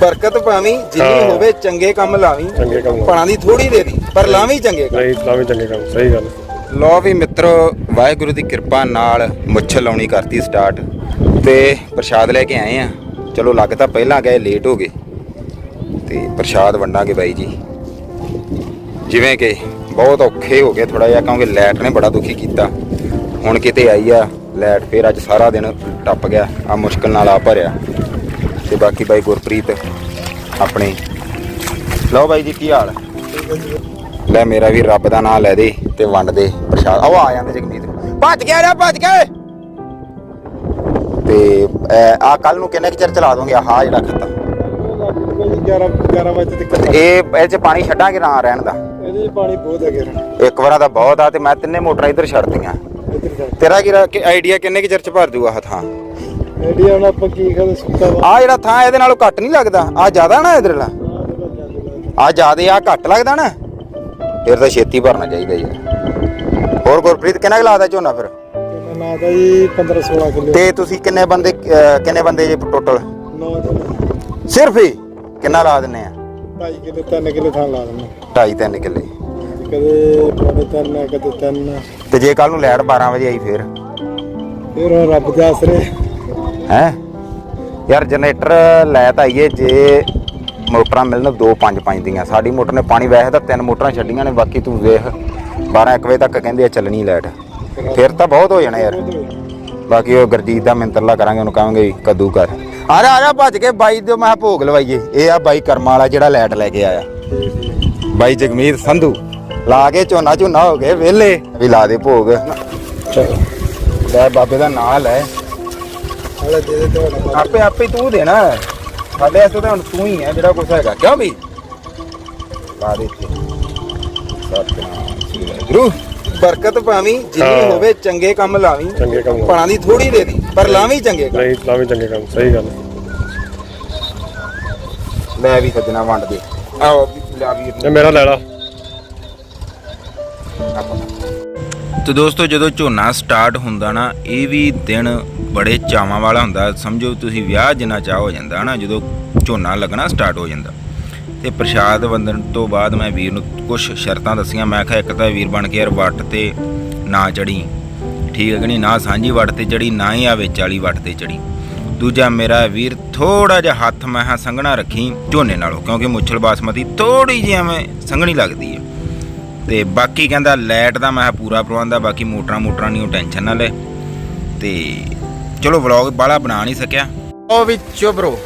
ਬਰਕਤ ਪਾਵੀਂ ਜਿੰਨੀ ਹਾਂ। ਹੋਵੇ ਚੰਗੇ ਕੰਮ ਲਾਵੀਂ। ਚੰਗੇ ਕੰਮ ਪਣਾ ਦੀ ਥੋੜੀ ਦੇ ਦੀ ਪਰ ਲਾਵੀਂ ਚੰਗੇ ਕੰਮ। ਨਹੀਂ ਲਾਵੇਂ ਚੰਗੇ ਕੰਮ ਸਹੀ ਗੱਲ। ਲੋ ਵੀ ਮਿੱਤਰੋ ਵਾਹਿਗੁਰੂ ਦੀ ਕਿਰਪਾ ਨਾਲ ਮੁੱਛ ਲਾਉਣੀ ਕਰਤੀ ਸਟਾਰਟ ਤੇ ਪ੍ਰਸ਼ਾਦ ਲੈ ਕੇ ਆਏ ਆ। ਚਲੋ ਲੱਗ ਤਾਂ ਪਹਿਲਾਂ ਗਏ ਲੇਟ ਹੋ ਗਏ। ਤੇ ਪ੍ਰਸ਼ਾਦ ਵੰਡਾਂਗੇ ਬਾਈ ਜੀ। ਜਿਵੇਂ ਕਿ ਬਹੁਤ ਔਖੇ ਹੋ ਗਏ ਥੋੜਾ ਜਿਹਾ ਕਿਉਂਕਿ ਲਾਈਟ ਨੇ ਬੜਾ ਦੁਖੀ ਕੀਤਾ। ਹੁਣ ਕਿਤੇ ਆਈ ਆ ਲਾਈਟ ਫੇਰ ਅੱਜ ਸਾਰਾ ਦਿਨ ਟੱਪ ਗਿਆ ਆ ਮੁਸ਼ਕਲ ਨਾਲ ਆ ਭਰਿਆ। ਤੇ ਬਾਕੀ ਬਾਈ ਗੁਰਪ੍ਰੀਤ ਆਪਣੇ। ਲਓ ਬਾਈ ਜੀ ਕੀ ਹਾਲ? ਲੈ ਮੇਰਾ ਵੀ ਰੱਬ ਦਾ ਨਾਮ ਲੈ ਦੇ ਤੇ ਵੰਡ ਦੇ ਪ੍ਰਸ਼ਾਦ। ਆਓ ਆ ਜਾਂਦੇ ਜਗਮੀਤ। ਭੱਜ ਗਿਆ ਰੇ ਭੱਜ ਗਏ ਤੇ ਆ ਕੱਲ ਨੂੰ ਕਿੰਨੇ ਚਿਰ ਚਲਾ ਦੋਗੇ? ਆਹ ਜਿਹੜਾ ਖੱਤਾ। 11 11 ਵਜੇ ਤੱਕ ਤੇ ਇਹ ਇਹ ਚ ਪਾਣੀ ਛੱਡਾਂਗੇ ਨਾ ਰਹਿਣ ਦਾ? ਇਹਦੇ ਪਾਣੀ ਬਹੁਤ ਹੈ ਗਿਰਨ ਇੱਕ ਵਾਰਾਂ ਦਾ ਬਹੁਤ ਆ ਤੇ ਮੈਂ ਤਿੰਨੇ ਮੋਟਰਾਂ ਇੱਧਰ ਛੱਡਤੀਆਂ। ਤੇਰਾ ਕੀ ਆਈਡੀਆ ਕਿੰਨੇ ਕੁ ਚਿਰ ਚ ਭਰ ਜੂਗਾ ਆਹ ਥਾਂ ਐਡੀ ਹੁਣ ਆਪਾਂ ਕੀ ਕਰਦੇ ਸੁੱਤਾ ਵਾ? ਆ ਜਿਹੜਾ ਥਾਂ ਇਹਦੇ ਨਾਲੋਂ ਘੱਟ ਨਹੀਂ ਲੱਗਦਾ। ਆ ਜ਼ਿਆਦਾ ਨਾ ਇਧਰਲਾ ਆ ਜ਼ਿਆਦੇ ਆ ਘੱਟ ਲੱਗਦਾ ਨਾ। ਫਿਰ ਤਾਂ ਛੇਤੀ ਭਰਨਾ ਚਾਹੀਦਾ ਯਾਰ ਹੋਰ ਗੁਰਪ੍ਰੀਤ ਕਿੰਨਾ ਲਾਦਾ ਝੋਨਾ ਫਿਰ? ਤਾਂ ਜੀ 15 16 ਕਿਲੋ। ਤੇ ਤੁਸੀਂ ਕਿੰਨੇ ਬੰਦੇ ਕਿੰਨੇ ਬੰਦੇ ਜੇ ਟੋਟਲ 9 ਦਿਨ ਸਿਰਫ ਹੀ? ਕਿੰਨਾ ਲਾ ਦਿੰਨੇ ਆ? 2.5 ਕਿਲੋ 3 ਕਿਲੋ ਥਾਂ ਲਾ ਦਿੰਦੇ 2.5 3 ਕਿੱਲੇ। ਕਦੇ ਤਿੰਨ ਕਦੇ ਤਿੰਨ। ਤੇ ਜੇ ਕੱਲ ਨੂੰ ਲਾਈਟ 12 ਵਜੇ ਆਈ ਫੇਰ? ਫਿਰ ਰੱਬ ਦੇ ਆਸਰੇ। ਹੈ? ਯਾਰ ਜਨਰੇਟਰ ਲੈ ਤਾਂ ਆਈਏ ਜੇ ਮੋਟਰਾਂ ਮਿਲਣ ਦੋ ਪੰਜ ਪੰਜ ਦੀਆਂ। ਸਾਡੀ ਮੋਟਰ ਨੇ ਪਾਣੀ ਵੈਸੇ ਤਾਂ ਤਿੰਨ ਮੋਟਰਾਂ ਛੱਡੀਆਂ ਨੇ ਬਾਕੀ ਤੂੰ ਵੇਖ। 12 1 ਵਜੇ ਤੱਕ ਕਹਿੰਦੇ ਆ ਚੱਲਣੀ ਲਾਈਟ। ਫਿਰ ਤਾਂ ਬਹੁਤ ਹੋ ਜਾਣਾ ਯਾਰ। ਬਾਕੀ ਉਹ ਗਰਜੀਤ ਦਾ ਮਿੰਤਰਲਾ ਕਰਾਂਗੇ ਉਹਨੂੰ ਕਹਾਂਗੇ ਕੱਦੂ ਕਰ। ਆ ਜਾ ਆ ਜਾ ਭੱਜ ਕੇ ਬਾਈ ਦੇ ਮੈਂ ਭੋਗ ਲਵਾਈਏ। ਇਹ ਆ ਬਾਈ ਕਰਮਾ ਵਾਲਾ ਜਿਹੜਾ ਲਾਈਟ ਲੈ ਕੇ ਆਇਆ। ਬਾਈ ਜਗਮੀਤ ਸੰਧੂ। ਲਾ ਕੇ ਝੋਨਾ ਝੋਨਾ ਹੋ ਗਏ ਵਿਹਲੇ। ਵੀ ਲਾ ਦੇ ਭੋਗ। ਚਲੋ। ਲੈ ਬਾਬੇ ਦਾ ਨਾਂ ਲੈ। ਹਾਲੇ ਦੇ ਦੇ ਤੁਹਾਡਾ ਆਪੇ ਆਪੇ ਤੂੰ ਦੇਣਾ ਸਾਡੇ ਵਾਸਤੇ ਤਾਂ ਹੁਣ ਤੂੰ ਹੀ ਹੈ ਜਿਹੜਾ ਕੁਛ ਹੈਗਾ। ਕਿਉਂ ਵੀ? ਲਾ ਦੇ ਇੱਥੇ। ਸਤਨਾਮ। ਵਾਹਿਗੁਰੂ। ਬਰਕਤ ਪਾਵੀਂ ਜਿੰਨੀ ਹਾਂ। ਹੋਵੇ ਚੰਗੇ ਕੰਮ ਲਾਵੀਂ। ਚੰਗੇ ਕੰਮ ਪਣਾ ਦੀ ਥੋੜੀ ਦੇ ਦੀ ਪਰ ਲਾਵੀਂ ਚੰਗੇ ਕੰਮ। ਨਹੀਂ ਲਾਵੇਂ ਚੰਗੇ ਕੰਮ। ਸਹੀ ਗੱਲ ਲੈ ਵੀ ਸੱਜਣਾ ਵੰਡ ਦੇ। ਆਓ ਵੀ ਲਿਆ ਵੀਰ ਇਹ ਮੇਰਾ ਲੈ ਲਾ ਤੇ ਦੋਸਤੋ, ਜਦੋਂ ਝੋਨਾ ਸਟਾਰਟ ਹੁੰਦਾ ਨਾ, ਇਹ ਵੀ ਦਿਨ ਬੜੇ ਚਾਵਾਂ ਵਾਲਾ ਹੁੰਦਾ। ਸਮਝੋ ਤੁਸੀਂ ਵਿਆਹ ਜਿੰਨਾ ਚਾਹ ਹੋ ਜਾਂਦਾ ਨਾ ਜਦੋਂ ਝੋਨਾ ਲੱਗਣਾ ਸਟਾਰਟ ਹੋ ਜਾਂਦਾ। ਤੇ ਪ੍ਰਸ਼ਾਦ ਵੰਦਨ ਤੋਂ ਬਾਅਦ ਮੈਂ ਵੀਰ ਨੂੰ ਕੁਝ ਸ਼ਰਤਾਂ ਦੱਸੀਆਂ। ਮੈਂ ਕਿਹਾ, ਇੱਕ ਤਾਂ ਵੀਰ ਬਣ ਕੇ ਯਾਰ ਵੱਟ ਤੇ ਨਾ ਚੜੀ। ਠੀਕ ਹੈ ਕਿ ਨਹੀਂ? ਨਾ ਸਾਂਝੀ ਵੱਟ ਤੇ ਚੜੀ, ਨਾ ਹੀ ਆ ਵਿੱਚ ਵਾਲੀ ਵੱਟ ਤੇ ਚੜੀ। ਦੂਜਾ ਮੇਰਾ ਵੀਰ ਥੋੜਾ ਜਿਹਾ ਹੱਥ ਮੈਂ ਹਾਂ ਸੰਘਣਾ ਰੱਖੀ ਝੋਨੇ ਨਾਲੋਂ, ਕਿਉਂਕਿ ਮੁੱਛਲ ਬਾਸਮਤੀ ਥੋੜੀ ਜਿਹੀ ਐਵੇਂ ਸੰਘਣੀ ਲੱਗਦੀ ਹੈ। ਤੇ ਬਾਕੀ ਕਹਿੰਦਾ ਲਾਈਟ ਦਾ ਮੈਂ ਕਿਹਾ ਪੂਰਾ ਪ੍ਰਬੰਧ ਆ, ਬਾਕੀ ਮੋਟਰਾਂ ਮੋਟਰਾਂ ਨਹੀਂ ਉਹ ਟੈਨਸ਼ਨ ਨਾ ਲੈ। ਤੇ ਚਲੋ ਵਲੌਗ ਬਾਲਾ ਬਣਾ ਨਹੀਂ ਸਕਿਆ। ਉਹ ਵੀ ਚੁਬਰੋ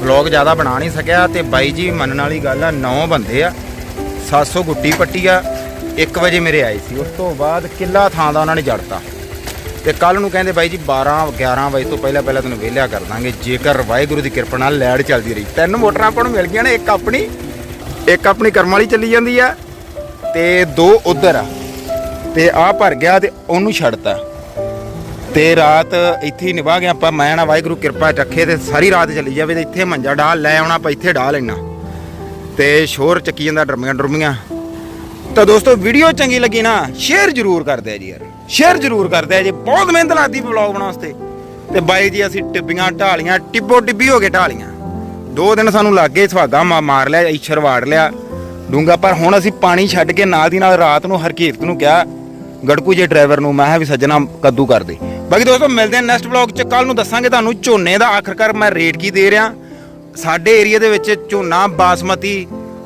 ਵਲੌਗ ਜ਼ਿਆਦਾ ਬਣਾ ਨਹੀਂ ਸਕਿਆ ਤੇ ਬਾਈ ਜੀ ਮੰਨਣ ਵਾਲੀ ਗੱਲ ਆ 9 ਬੰਦੇ ਆ 700 ਗੁੱਟੀ ਪੱਟੀ ਆ 1 ਵਜੇ ਮੇਰੇ ਆਏ ਸੀ। ਉਸ ਤੋਂ ਬਾਅਦ ਕਿੱਲਾ ਥਾਂ ਦਾ ਉਹਨਾਂ ਨੇ ਜੜਤਾ। ਤੇ ਕੱਲ ਨੂੰ ਕਹਿੰਦੇ ਬਾਈ ਜੀ 12 11 ਵਜੇ ਤੋਂ ਪਹਿਲਾਂ ਪਹਿਲਾਂ ਤੈਨੂੰ ਵਿਹਲਿਆ ਕਰ ਦਾਂਗੇ। ਜੇਕਰ ਵਾਹਿਗੁਰੂ ਦੀ ਕਿਰਪਾ ਨਾਲ ਲਾਈਟ ਚੱਲਦੀ ਰਹੀ। ਤਿੰਨ ਮੋਟਰਾਂ ਆਪਾਂ ਨੂੰ ਮਿਲ ਗਈਆਂ ਨੇ, ਇੱਕ ਆਪਣੀ ਇੱਕ ਆਪਣੀ ਕਰਮ ਵਾਲੀ ਚੱਲੀ ਜਾਂਦੀ ਆ। ਤੇ ਦੋ ਉਧਰ ਆ। ਤੇ ਆ ਭਰ ਗਿਆ ਤੇ ਉਹਨੂੰ ਛੱਡਤਾ। ਤੇ ਰਾਤ ਇੱਥੇ ਹੀ ਨਿਭਾ ਗਿਆ ਆਪਾਂ, ਮੈਂ ਨਾ ਵਾਹਿਗੁਰੂ ਕਿਰਪਾ ਰੱਖੇ ਤੇ ਸਾਰੀ ਰਾਤ ਚੱਲੀ ਜਾਵੇ ਤੇ ਇੱਥੇ ਮੰਜਾ ਡਾਲ ਲੈ ਆਉਣਾ, ਆਪਾਂ ਇੱਥੇ ਡਾਲ ਲੈਣਾ। ਤੇ ਸ਼ੋਰ ਚੱਕੀ ਜਾਂਦਾ ਡਰਮੀਆਂ ਡਰਮੀਆਂ। ਤਾਂ ਦੋਸਤੋ ਵੀਡੀਓ ਚੰਗੀ ਲੱਗੀ ਨਾ ਸ਼ੇਅਰ ਜ਼ਰੂਰ ਕਰਦੇ ਆ ਜੀ ਯਾਰ। ਸ਼ੇਅਰ ਜ਼ਰੂਰ ਕਰਦੇ ਆ ਜੀ। ਬਹੁਤ ਮਿਹਨਤ ਲੱਗਦੀ ਵਲੌਗ ਬਣਾਉਣ ਵਾਸਤੇ। ਤੇ ਬਾਈ ਜੀ, ਅਸੀਂ ਟਿੱਬੀਆਂ ਢਾਲੀਆਂ ਟਿੱਬੋ ਟਿੱਬੀ ਹੋ ਕੇ ਢਾਲੀਆਂ। ਦੋ ਦਿਨ ਸਾਨੂੰ ਲੱਗੇ ਸੁਹਾਗਾ ਮਾਰ ਲਿਆ, ਈਸ਼ਰ ਵਾੜ ਲਿਆ। ਡੂੰਗਾ ਪਰ ਹੁਣ ਅਸੀਂ ਪਾਣੀ ਛੱਡ ਕੇ ਨਾਲ ਦੀ ਨਾਲ ਰਾਤ ਨੂੰ ਹਰਕੀਰਤ ਨੂੰ ਕਿਹਾ, ਗੜਕੂ ਜੇ ਡਰਾਈਵਰ ਨੂੰ, ਮੈਂ ਕਿਹਾ ਵੀ ਸੱਜਣਾ ਕੱਦੂ ਕਰ ਦੇ। ਬਾਕੀ ਦੋਸਤੋ, ਮਿਲਦੇ ਹਾਂ ਨੈਕਸਟ ਵਲੌਗ ਚ। ਕੱਲ ਨੂੰ ਦੱਸਾਂਗੇ ਤੁਹਾਨੂੰ ਝੋਨੇ ਦਾ ਆਖਰਕਾਰ ਮੈਂ ਰੇਟ ਕੀ ਦੇ ਰਿਹਾ। ਸਾਡੇ ਏਰੀਆ ਦੇ ਵਿੱਚ ਝੋਨਾ, ਬਾਸਮਤੀ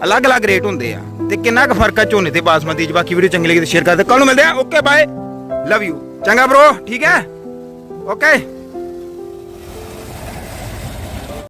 ਅਲੱਗ-ਅਲੱਗ ਰੇਟ ਹੁੰਦੇ ਆ ਤੇ ਕਿੰਨਾ ਕੁ ਫ਼ਰਕ ਆ ਝੋਨੇ ਤੇ ਬਾਸਮਤੀ ਚ? ਬਾਕੀ ਵੀਡੀਓ ਚੰਗੀ ਲੱਗੀ ਤਾਂ ਸ਼ੇਅਰ ਕਰ ਦਿਓ ਕੱਲ ਨੂੰ ਮਿਲਦੇ ਆ ਓਕੇ ਬਾਏ ਲਵ ਯੂ ਚੰਗਾ ਬ్రో ਠੀਕ ਹੈ? ਓਕੇ